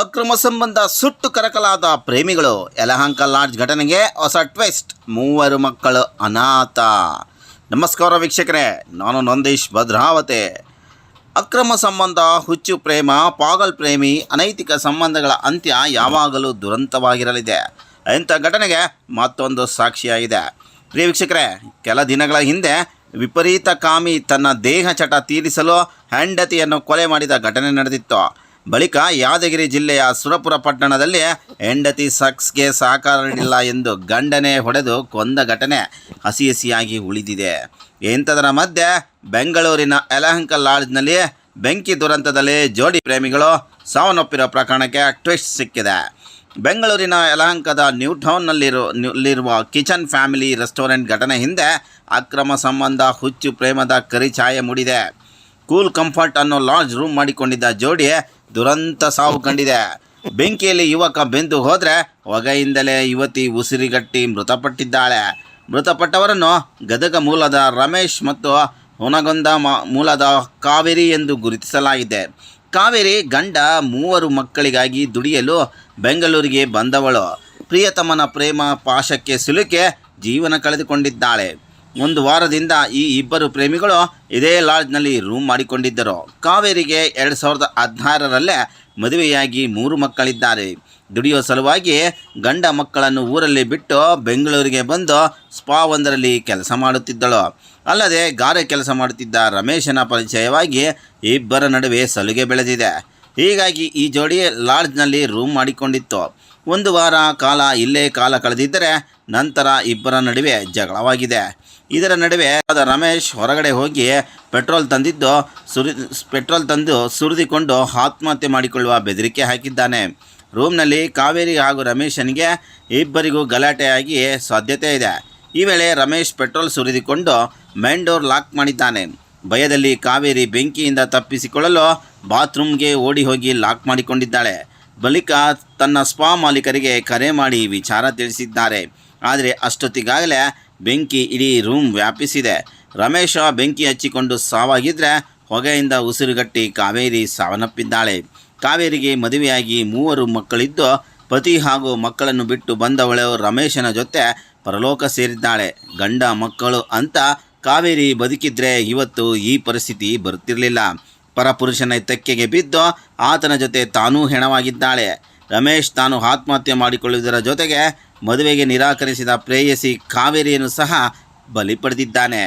ಅಕ್ರಮ ಸಂಬಂಧ ಸುಟ್ಟು ಕರಕಲಾದ ಪ್ರೇಮಿಗಳು ಯಲಹಂಕ ಲಾಡ್ಜ್ ಘಟನೆಗೆ ಹೊಸ ಟ್ವಿಸ್ಟ್. ಮೂವರು ಮಕ್ಕಳು ಅನಾಥ. ನಮಸ್ಕಾರ ವೀಕ್ಷಕರೇ, ನಾನು ನಂದೀಶ್ ಭದ್ರಾವತೆ. ಅಕ್ರಮ ಸಂಬಂಧ, ಹುಚ್ಚು ಪ್ರೇಮ, ಪಾಗಲ್ ಪ್ರೇಮಿ, ಅನೈತಿಕ ಸಂಬಂಧಗಳ ಅಂತ್ಯ ಯಾವಾಗಲೂ ದುರಂತವಾಗಿರಲಿದೆ. ಇಂಥ ಘಟನೆಗೆ ಮತ್ತೊಂದು ಸಾಕ್ಷಿಯಾಗಿದೆ. ಪ್ರಿಯ ವೀಕ್ಷಕರೇ, ಕೆಲ ದಿನಗಳ ಹಿಂದೆ ವಿಪರೀತ ಕಾಮಿ ತನ್ನ ದೇಹ ಚಟ ತೀರಿಸಲು ಹೆಂಡತಿಯನ್ನು ಕೊಲೆ ಮಾಡಿದ ಘಟನೆ ನಡೆದಿತ್ತು. ಬಳಿಕ ಯಾದಗಿರಿ ಜಿಲ್ಲೆಯ ಸುರಪುರ ಪಟ್ಟಣದಲ್ಲಿ ಹೆಂಡತಿ ಸಕ್ಸ್ಗೆ ಸಹಕಾರ ನೀಡಿಲ್ಲ ಎಂದು ಗಂಡನೆ ಹೊಡೆದು ಕೊಂದ ಘಟನೆ ಹಸಿ ಹಸಿಯಾಗಿ ಉಳಿದಿದೆ. ಇಂಥದರ ಮಧ್ಯೆ ಬೆಂಗಳೂರಿನ ಯಲಹಂಕ ಲಾಡ್ಜ್ನಲ್ಲಿ ಬೆಂಕಿ ದುರಂತದಲ್ಲಿ ಜೋಡಿ ಪ್ರೇಮಿಗಳು ಸಾವನ್ನಪ್ಪಿರೋ ಪ್ರಕರಣಕ್ಕೆ ಟ್ವಿಸ್ಟ್ ಸಿಕ್ಕಿದೆ. ಬೆಂಗಳೂರಿನ ಯಲಹಂಕದ ನ್ಯೂ ಟೌನ್ನಲ್ಲಿರೋ ಕಿಚನ್ ಫ್ಯಾಮಿಲಿ ರೆಸ್ಟೋರೆಂಟ್ ಘಟನೆ ಹಿಂದೆ ಅಕ್ರಮ ಸಂಬಂಧ ಹುಚ್ಚು ಪ್ರೇಮದ ಕರಿಛಾಯೆ ಮೂಡಿದೆ. ಕೂಲ್ ಕಂಫರ್ಟ್ ಅನ್ನೋ ಲಾಡ್ಜ್ ರೂಮ್ ಮಾಡಿಕೊಂಡಿದ್ದ ಜೋಡಿ ದುರಂತ ಸಾವು ಕಂಡಿದೆ. ಬೆಂಕಿಯಲ್ಲಿ ಯುವಕ ಬೆಂದು ಹೋದರೆ ಹೊಗೆಯಿಂದಲೇ ಯುವತಿ ಉಸಿರಿಗಟ್ಟಿ ಮೃತಪಟ್ಟಿದ್ದಾಳೆ. ಮೃತಪಟ್ಟವರನ್ನು ಗದಗ ಮೂಲದ ರಮೇಶ್ ಮತ್ತು ಹುನಗೊಂದ ಮೂಲದ ಕಾವೇರಿ ಎಂದು ಗುರುತಿಸಲಾಗಿದೆ. ಕಾವೇರಿ ಗಂಡ ಮೂವರು ಮಕ್ಕಳಿಗಾಗಿ ದುಡಿಯಲು ಬೆಂಗಳೂರಿಗೆ ಬಂದವಳು. ಪ್ರಿಯತಮನ ಪ್ರೇಮ ಪಾಶಕ್ಕೆ ಸಿಲುಕೆ ಜೀವನ ಕಳೆದುಕೊಂಡಿದ್ದಾಳೆ. ಒಂದು ವಾರದಿಂದ ಈ ಇಬ್ಬರು ಪ್ರೇಮಿಗಳು ಇದೇ ಲಾಡ್ಜ್ನಲ್ಲಿ ರೂಮ್ ಮಾಡಿಕೊಂಡಿದ್ದರು. ಕಾವೇರಿಗೆ ಎರಡು ಸಾವಿರದ ಹದಿನಾರರಲ್ಲೇ ಮದುವೆಯಾಗಿ ಮೂರು ಮಕ್ಕಳಿದ್ದಾರೆ. ದುಡಿಯೋ ಸಲುವಾಗಿ ಗಂಡ ಮಕ್ಕಳನ್ನು ಊರಲ್ಲಿ ಬಿಟ್ಟು ಬೆಂಗಳೂರಿಗೆ ಬಂದು ಸ್ಪಾ ಒಂದರಲ್ಲಿ ಕೆಲಸ ಮಾಡುತ್ತಿದ್ದಳು. ಅಲ್ಲದೆ ಗಾರೆ ಕೆಲಸ ಮಾಡುತ್ತಿದ್ದ ರಮೇಶನ ಪರಿಚಯವಾಗಿ ಇಬ್ಬರ ನಡುವೆ ಸಲುಗೆ ಬೆಳೆದಿದೆ. ಹೀಗಾಗಿ ಈ ಜೋಡಿ ಲಾಡ್ಜ್ನಲ್ಲಿ ರೂಮ್ ಮಾಡಿಕೊಂಡಿತ್ತು. ಒಂದು ವಾರ ಕಾಲ ಇಲ್ಲೇ ಕಾಲ ಕಳೆದಿದ್ದರೆ ನಂತರ ಇಬ್ಬರ ನಡುವೆ ಜಗಳವಾಗಿದೆ. ಇದರ ನಡುವೆ ಆದ ರಮೇಶ್ ಹೊರಗಡೆ ಹೋಗಿ ಪೆಟ್ರೋಲ್ ತಂದಿದ್ದು ಸುರಿ, ಪೆಟ್ರೋಲ್ ತಂದು ಸುರಿದುಕೊಂಡು ಆತ್ಮಹತ್ಯೆ ಮಾಡಿಕೊಳ್ಳುವ ಬೆದರಿಕೆ ಹಾಕಿದ್ದಾನೆ. ರೂಮ್ನಲ್ಲಿ ಕಾವೇರಿ ಹಾಗೂ ರಮೇಶನಿಗೆ ಇಬ್ಬರಿಗೂ ಗಲಾಟೆಯಾಗಿ ಸಾಧ್ಯತೆ ಇದೆ. ಈ ವೇಳೆ ರಮೇಶ್ ಪೆಟ್ರೋಲ್ ಸುರಿದುಕೊಂಡು ಮೈನ್ ಡೋರ್ ಲಾಕ್ ಮಾಡಿದ್ದಾನೆ. ಭಯದಲ್ಲಿ ಕಾವೇರಿ ಬೆಂಕಿಯಿಂದ ತಪ್ಪಿಸಿಕೊಳ್ಳಲು ಬಾತ್ರೂಮ್ಗೆ ಓಡಿ ಹೋಗಿ ಲಾಕ್ ಮಾಡಿಕೊಂಡಿದ್ದಾಳೆ. ಬಳಿಕ ತನ್ನ ಸ್ಪಾ ಮಾಲೀಕರಿಗೆ ಕರೆ ಮಾಡಿ ವಿಚಾರ ತಿಳಿಸಿದ್ದಾರೆ. ಆದರೆ ಅಷ್ಟೊತ್ತಿಗಾಗಲೇ ಬೆಂಕಿ ಇಡೀ ರೂಮ್ ವ್ಯಾಪಿಸಿದೆ. ರಮೇಶ ಬೆಂಕಿ ಹಚ್ಚಿಕೊಂಡು ಸಾವಾಗಿದ್ದರೆ ಹೊಗೆಯಿಂದ ಉಸಿರುಗಟ್ಟಿ ಕಾವೇರಿ ಸಾವನ್ನಪ್ಪಿದ್ದಾಳೆ. ಕಾವೇರಿಗೆ ಮದುವೆಯಾಗಿ ಮೂವರು ಮಕ್ಕಳಿದ್ದು, ಪತಿ ಹಾಗೂ ಮಕ್ಕಳನ್ನು ಬಿಟ್ಟು ಬಂದವಳು ರಮೇಶನ ಜೊತೆ ಪರಲೋಕ ಸೇರಿದ್ದಾಳೆ. ಗಂಡ ಮಕ್ಕಳು ಅಂತ ಕಾವೇರಿ ಬದುಕಿದ್ರೆ ಇವತ್ತು ಈ ಪರಿಸ್ಥಿತಿ ಬರುತ್ತಿರಲಿಲ್ಲ ಪರಪುರುಷನ ತೆಕ್ಕೆಗೆ ಬಿದ್ದು ಆತನ ಜೊತೆ ತಾನೂ ಹೆಣವಾಗಿದ್ದಾಳೆ. ರಮೇಶ್ ತಾನು ಆತ್ಮಹತ್ಯೆ ಮಾಡಿಕೊಳ್ಳುವುದರ ಜೊತೆಗೆ ಮದುವೆಗೆ ನಿರಾಕರಿಸಿದ ಪ್ರೇಯಸಿ ಕಾವೇರಿಯನ್ನು ಸಹ ಬಲಿ ಪಡೆದಿದ್ದಾನೆ.